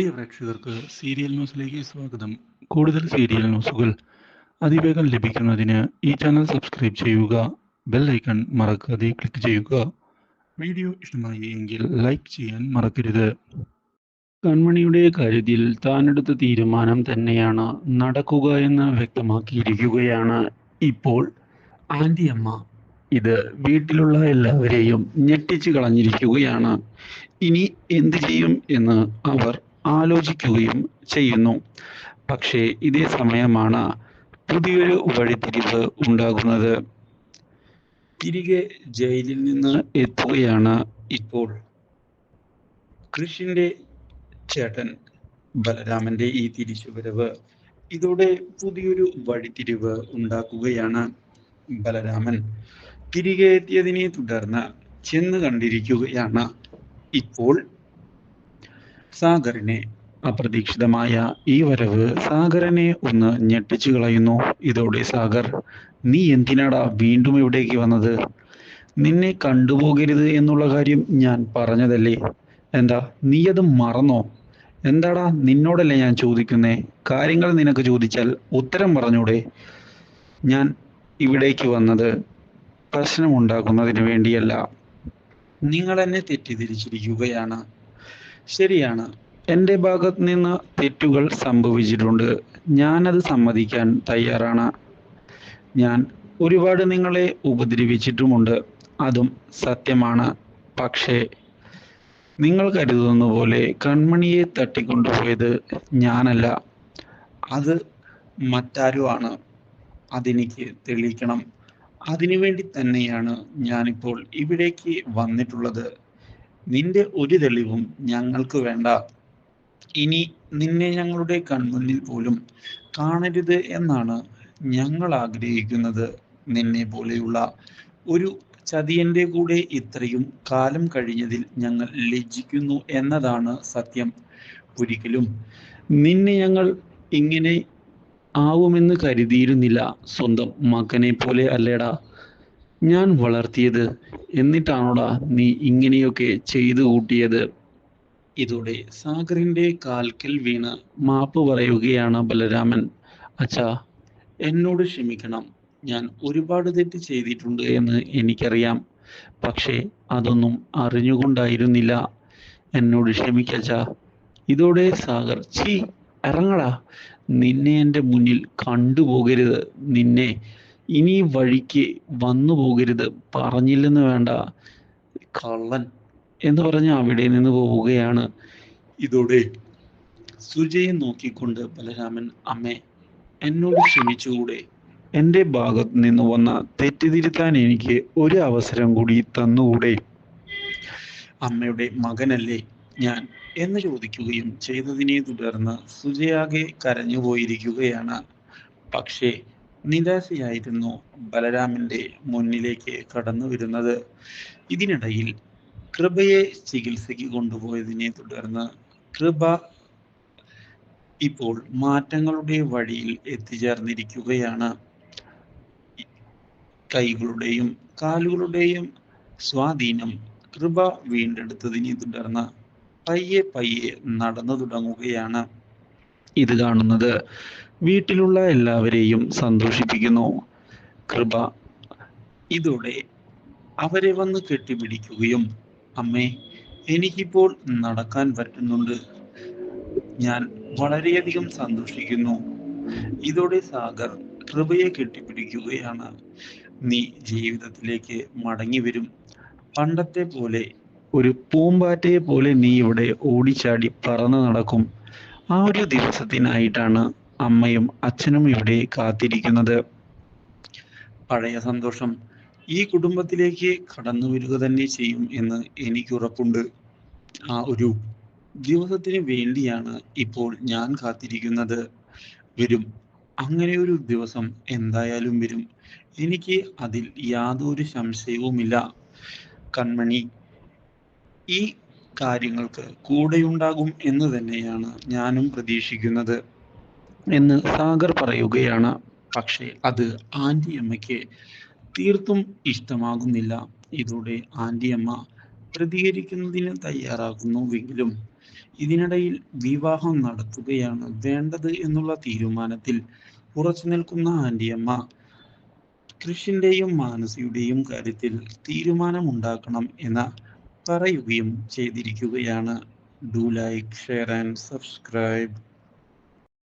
പ്രിയ പ്രേക്ഷകർക്ക് സീരിയൽ ന്യൂസിലേക്ക് സ്വാഗതം. കൂടുതൽ സീരിയൽ ന്യൂസുകൾ അതിവേഗം ലഭിക്കുന്നതിന് ഈ ചാനൽ സബ്സ്ക്രൈബ് ചെയ്യുക ബെൽ ഐക്കൺ മറക്കാതെ ക്ലിക്ക് ചെയ്യുക. വീഡിയോ ഇഷ്ടമായി എങ്കിൽ ലൈക്ക് ചെയ്യാൻ മറക്കരുത്. കൺമണിയുടെ കാര്യത്തിൽ താനെടുത്ത തീരുമാനം തന്നെയാണ് നടക്കുക എന്ന് വ്യക്തമാക്കിയിരിക്കുകയാണ്. ഇപ്പോൾ ആന്റി അമ്മ ഇത് വീട്ടിലുള്ള എല്ലാവരെയും ഞെട്ടിച്ചു കളഞ്ഞിരിക്കുകയാണ്. ഇനി എന്ത് ചെയ്യും എന്ന് അവർ ആലോചിക്കുകയും ചെയ്യുന്നു. പക്ഷേ ഇതേ സമയമാണ് പുതിയൊരു വഴിതിരിവ് ഉണ്ടാകുന്നത്. തിരികെ ജയിലിൽ നിന്ന് എത്തുകയാണ് ഇപ്പോൾ. കൃഷിന്റെ ചേട്ടൻ ബലരാമന്റെ ഈ തിരിച്ചു വരവ് ഇതോടെ പുതിയൊരു വഴിതിരിവ് ഉണ്ടാക്കുകയാണ് ബലരാമൻ. തിരികെ എത്തിയതിനെ തുടർന്ന് ചെന്ന് കണ്ടിരിക്കുകയാണ് ഇപ്പോൾ സാഗറിനെ അപ്രതീക്ഷിതമായ ഈ വരവ് സാഗറിനെ ഒന്ന് ഞെട്ടിച്ചു കളയുന്നു. ഇതോടെ സാഗർ നീ എന്തിനാടാ വീണ്ടും ഇവിടേക്ക് വന്നത്? നിന്നെ കണ്ടുപോകരുത് എന്നുള്ള കാര്യം ഞാൻ പറഞ്ഞതല്ലേ? എന്താ നീ അത് മറന്നോ? എന്താടാ നിന്നോടല്ലേ ഞാൻ ചോദിക്കുന്നേ? കാര്യങ്ങൾ നിനക്ക് ചോദിച്ചാൽ ഉത്തരം പറഞ്ഞൂടെ? ഞാൻ ഇവിടേക്ക് വന്നത് പ്രശ്നമുണ്ടാക്കുന്നതിന് വേണ്ടിയല്ല. നിങ്ങൾ എന്നെ തെറ്റിദ്ധരിച്ചിരിക്കുകയാണ്. ശരിയാണ്. എന്റെ ഭാഗത്ത് നിന്ന് തെറ്റുകൾ സംഭവിച്ചിട്ടുണ്ട്. ഞാനത് സമ്മതിക്കാൻ തയ്യാറാണ്. ഞാൻ ഒരുപാട് നിങ്ങളെ ഉപദ്രവിച്ചിട്ടുമുണ്ട്. അതും സത്യമാണ്. പക്ഷേ നിങ്ങൾ കരുതുന്ന പോലെ കൺമണിയെ തട്ടിക്കൊണ്ടുപോയത് ഞാനല്ല. അത് മറ്റാരുമാണ്. അതെനിക്ക് തെളിയിക്കണം. അതിനുവേണ്ടി തന്നെയാണ് ഞാനിപ്പോൾ ഇവിടേക്ക് വന്നിട്ടുള്ളത്. നിന്റെ ഒരു തെളിവും ഞങ്ങൾക്ക് വേണ്ട. ഇനി നിന്നെ ഞങ്ങളുടെ കൺമുന്നിൽ പോലും കാണരുത് എന്നാണ് ഞങ്ങൾ ആഗ്രഹിക്കുന്നത്. നിന്നെ പോലെയുള്ള ഒരു ചതിയന്റെ കൂടെ ഇത്രയും കാലം കഴിഞ്ഞതിൽ ഞങ്ങൾ ലജ്ജിക്കുന്നു എന്നതാണ് സത്യം. ഒരിക്കലും നിന്നെ ഞങ്ങൾ ഇങ്ങനെ ആവുമെന്ന് കരുതിയിരുന്നില്ല. സ്വന്തം മകനെ പോലെ അല്ലേടാ? ഞാൻ വളർത്തിയത് എന്നിട്ടാണോടാ നീ ഇങ്ങനെയൊക്കെ ചെയ്തു കൂട്ടിയത്? ഇതോടെ സാഗറിന്റെ കാൽക്കൽ വീണ് മാപ്പ് പറയുകയാണ് ബലരാമൻ. അച്ഛാ എന്നോട് ക്ഷമിക്കണം. ഞാൻ ഒരുപാട് തെറ്റ് ചെയ്തിട്ടുണ്ട് എന്ന് എനിക്കറിയാം. പക്ഷേ അതൊന്നും അറിഞ്ഞുകൊണ്ടായിരുന്നില്ല. എന്നോട് ക്ഷമിക്കച്ച ഇതോടെ സാഗർ ചീ ഇറങ്ങടാ. നിന്നെ എന്റെ മുന്നിൽ കണ്ടുപോകരുത്. നിന്നെ ഇനി വഴിക്ക് വന്നു പോകരുത്. പറഞ്ഞില്ലെന്ന് വേണ്ട. കള്ളൻ എന്ന് പറഞ്ഞ് അവിടെ നിന്ന് പോവുകയാണ്. ഇതോടെ സുജയെ നോക്കിക്കൊണ്ട് ബലരാമൻ അമ്മേ എന്നോട് ക്ഷമിച്ചുകൂടെ? എന്റെ ഭാഗത്ത് നിന്ന് വന്ന തെറ്റിതിരുത്താൻ എനിക്ക് ഒരു അവസരം കൂടി തന്നുകൂടെ? അമ്മയുടെ മകനല്ലേ ഞാൻ? എന്ന് ചോദിക്കുകയും ചെയ്തതിനെ തുടർന്ന് സുജയാകെ കരഞ്ഞുപോയിരിക്കുകയാണ്. പക്ഷേ നിരാശയായിരുന്നു ബലരാമന്റെ മുന്നിലേക്ക് കടന്നു വരുന്നത്. ഇതിനിടയിൽ കൃപയെ ചികിത്സയ്ക്ക് കൊണ്ടുപോയതിനെ തുടർന്ന് കൃപ ഇപ്പോൾ മാറ്റങ്ങളുടെ വഴിയിൽ എത്തിച്ചേർന്നിരിക്കുകയാണ്. കൈകളുടെയും കാലുകളുടെയും സ്വാധീനം കൃപ വീണ്ടെടുത്തതിനെ തുടർന്ന് പയ്യെ പയ്യെ നടന്നു തുടങ്ങുകയാണ്. ഇത് കാണുന്നത് വീട്ടിലുള്ള എല്ലാവരെയും സന്തോഷിപ്പിക്കുന്നു. കൃപ ഇതോടെ അവരെ വന്ന് കെട്ടിപ്പിടിക്കുകയും അമ്മേ എനിക്കിപ്പോൾ നടക്കാൻ പറ്റുന്നുണ്ട്. ഞാൻ വളരെയധികം സന്തോഷിക്കുന്നു. ഇതോടെ സാഗർ കൃപയെ കെട്ടിപ്പിടിക്കുകയാണ്. നീ ജീവിതത്തിലേക്ക് മടങ്ങി വരും പണ്ടത്തെ പോലെ ഒരു പൂമ്പാറ്റയെ പോലെ നീ ഇവിടെ ഓടിച്ചാടി പറന്നു നടക്കും. ആ ഒരു ദിവസത്തിനായിട്ടാണ് അമ്മയും അച്ഛനും ഇവിടെ കാത്തിരിക്കുന്നത്. പഴയ സന്തോഷം ഈ കുടുംബത്തിലേക്ക് കടന്നു വരിക തന്നെ ചെയ്യും എന്ന് എനിക്ക് ഉറപ്പുണ്ട്. ആ ഒരു ദിവസത്തിന് വേണ്ടിയാണ് ഇപ്പോൾ ഞാൻ കാത്തിരിക്കുന്നത്. വരും. അങ്ങനെ ഒരു ദിവസം എന്തായാലും വരും. എനിക്ക് അതിൽ യാതൊരു സംശയവുമില്ല. കൺമണി ഈ കാര്യങ്ങൾക്ക് കൂടെയുണ്ടാകും എന്ന് തന്നെയാണ് ഞാനും പ്രതീക്ഷിക്കുന്നത്. എന്ന് സാഗർ പറയുകയാണ്. പക്ഷേ അത് ആന്റി അമ്മയ്ക്ക് തീർത്തും ഇഷ്ടമാകുന്നില്ല. ഇതോടെ ആന്റി അമ്മ പ്രതികരിക്കുന്നതിന് തയ്യാറാകുന്നുവെങ്കിലും ഇതിനിടയിൽ വിവാഹം നടത്തുകയാണ് വേണ്ടത് എന്നുള്ള തീരുമാനത്തിൽ ഉറച്ചു നിൽക്കുന്ന ആന്റിയമ്മ കൃഷിന്റെയും മാനസിയുടെയും കാര്യത്തിൽ തീരുമാനമുണ്ടാക്കണം എന്ന പറയുകയും ചെയ്തിരിക്കുകയാണ്. Do like share and subscribe.